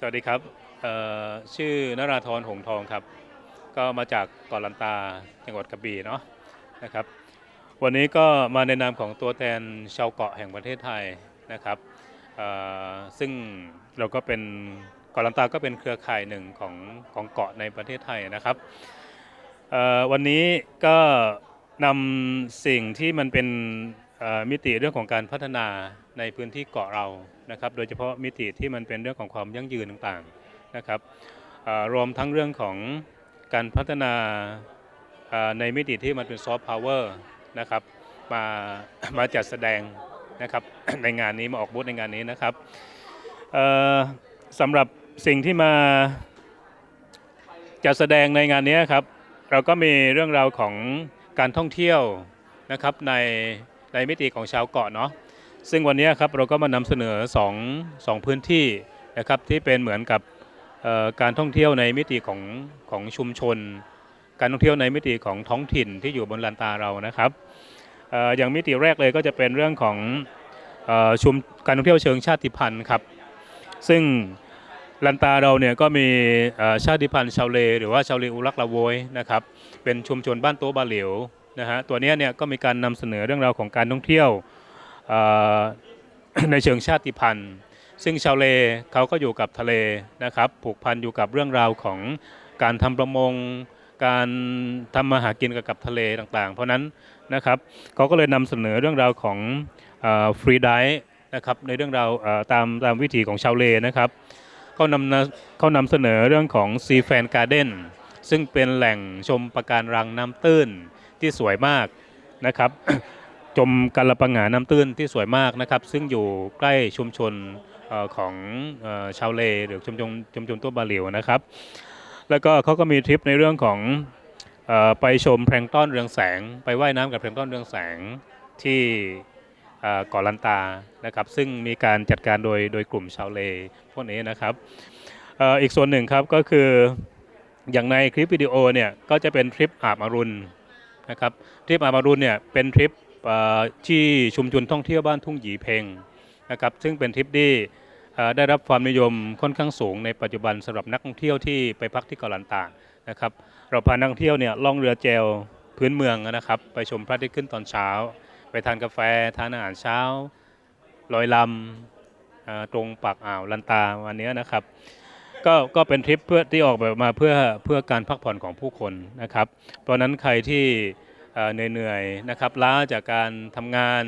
สวัสดีครับชื่อนราธรหงทองครับ ก็มาจากเกาะลันตาจังหวัดกระบี่เนาะนะครับ วันนี้ก็มาในนามของตัวแทนชาวเกาะแห่งประเทศไทยนะครับซึ่งเราก็เป็นเกาะลันตาก็เป็นเครือข่ายหนึ่งของของเกาะในประเทศไทยนะครับวันนี้ก็นำสิ่งที่มันเป็น มิติเรื่องของการพัฒนาในพื้นที่เกาะเรานะครับ โดยเฉพาะมิติที่มันเป็นเรื่องของความยั่งยืนต่างๆนะครับรวมทั้งเรื่องของการพัฒนาในมิติที่มันเป็นซอฟต์พาวเวอร์นะครับมามาจัดแสดงนะครับในงานนี้มาออกบูธในงานนี้นะครับสำหรับสิ่งที่มาจัดแสดงในงานนี้ครับ เราก็มีเรื่องราวของการท่องเที่ยวนะครับใน ในมิติของชาวเกาะเนาะซึ่งวันนี้ครับเราก็มานำเสนอ2องสองพื้นที่นะครับที่เป็นเหมือนกับการท่องเที่ยวในมิติของของชุมชน การท่องเที่ยวในมิติของท้องถิ่นที่อยู่บนลันตาเรานะครับอออย่างมิติแรกเลยก็จะเป็นเรื่องของออชุมการท่องเที่ยวเชิงชาติพันธุ์ครับ ซึ่งลันตาเราเนี่ยก็มีชาติพันธุ์ชาวเล หรือว่าชาวเลอุรักละโวยนะครับเป็นชุมชนบ้านโต๊ะบาเหลียวนะฮะตัวนี้เนี่ยก็มีการนำเสนอเรื่องราวของการท่องเที่ยวในเชิงชาติพันธุ์ ซึ่งชาวเลเขาก็อยู่กับทะเลนะครับผูกพันอยู่กับเรื่องราวของการทำประมง การทำมาหากินกับกับทะเลต่างๆ เพราะนั้นนะครับเขาก็เลยนำเสนอเรื่องราวของฟรีไดนะครับในเรื่องราวตามตามวิถีของชาวเลนะครับเขานำเขานำเสนอเรื่องของซีแฟนการ์เด้นซึ่งเป็นแหล่งชมปะการังน้ำตื้น ที่สวยมากนะครับชมกาลปังหาน้ำตื้นที่สวยมากนะครับ ซึ่งอยู่ใกล้ชุมชนออของออชาวเลหรือชุมชนชุมชนตัวบาเหลียวนะครับ แล้วก็เขาก็มีทริปในเรื่องของออไปชมแพลงต้อนเรืองแสง ไปว่ายน้ำกับแพลงต้อนเรืองแสงที่เกาะลันตานะครับ ซึ่งมีการจัดการโดยโดยกลุ่มชาวเลพวกนี้นะครับออีกส่วนหนึ่งครับก็คืออย่างในคลิปวิดีโอเนี่ยก็จะเป็นทริปอาบอรุณ นะครับทริปอาบอรุณเนี่ยเป็นทริปที่ชุมชนท่องเที่ยวบ้านทุ่งหยีเพงนะครับซึ่งเป็นทริปที่ได้รับความนิยมค่อนข้างสูงในปัจจุบันสำหรับนักท่องเที่ยวที่ไปพักที่เกาะลันตานะครับเราพานักท่องเที่ยวเนี่ยล่องเรือเจลพื้นเมืองนะครับไปชมพระอาทิตย์ขึ้นตอนเช้า ไปทานกาแฟทานอาหารเช้าลอยลำตรงปากอ่าวลันตาวันนี้นะครับ ก็ก็เป็นทริปเพื่อที่ออกแบบมาเพื่อเพื่อการพักผ่อนของผู้คนนะครับ เพราะนั้นใครที่เอ่อเหนื่อยๆนะครับล้าจากการทำงาน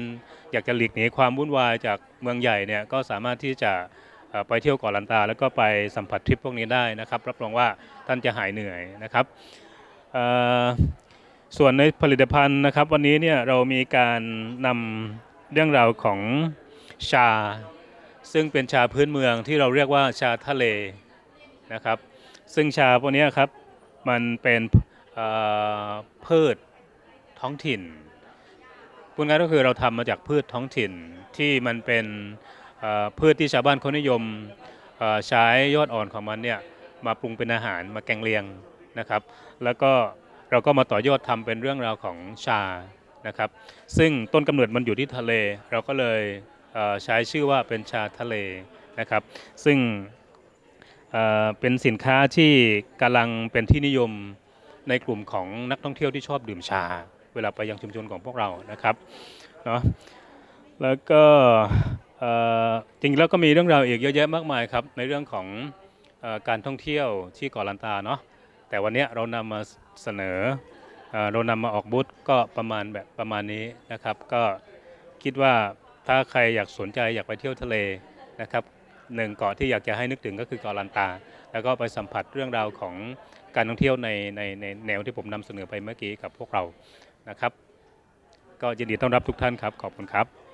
อยากจะหลีกหนีความวุ่นวายจากเมืองใหญ่เนี่ยก็สามารถที่จะไปเที่ยวเกาะลันตา แล้วก็ไปสัมผัสทริปพวกนี้ได้นะครับรับรองว่าท่านจะหายเหนื่อยนะครับส่วนในผลิตภัณฑ์นะครับ วันนี้เนี่ยเรามีการนำเรื่องราวของชา ซึ่งเป็นชาพื้นเมืองที่เราเรียกว่าชาทะเล นะครับ ซึ่งชาพวกนี้ครับมันเป็นพืชท้องถิ่นพูดง่ายก็คือเราทำมาจากพืชท้องถิ่นที่มันเป็นพืชที่ชาวบ้านเขานิยมใช้ยอดอ่อนของมันเนี่ยมาปรุงเป็นอาหารมาแกงเลียงนะครับ แล้วก็เราก็มาต่อยอดทำเป็นเรื่องราวของชานะครับ ซึ่งต้นกำเนิดมันอยู่ที่ทะเล เราก็เลยใช้ชื่อว่าเป็นชาทะเลนะครับ ซึ่ง เป็นสินค้าที่กำลังเป็นที่นิยมในกลุ่มของนักท่องเที่ยวที่ชอบดื่มชา เวลาไปยังชุมชนของพวกเรานะครับเนาะแล้วก็จริงแล้วก็มีเรื่องราวอีกเยอะแยะมากมายครับในเรื่องของอการท่องเที่ยวที่เกาะลันตาเนาะแต่วันนี้เรานำมาเสนอเอ่อเรานำมาออกบูธก็ประมาณแบบประมาณนี้นะครับ ก็คิดว่าถ้าใครอยากสนใจอยากไปเที่ยวทะเลนะครับ หนึ่งเกาะที่อยากจะให้นึกถึงก็คือเกาะลันตา แล้วก็ไปสัมผัสเรื่องราวของการท่องเที่ยวในในในแนวที่ผมนำเสนอไปเมื่อกี้กับพวกเรานะครับ ก็ยินดีต้อนรับทุกท่านครับ ขอบคุณครับ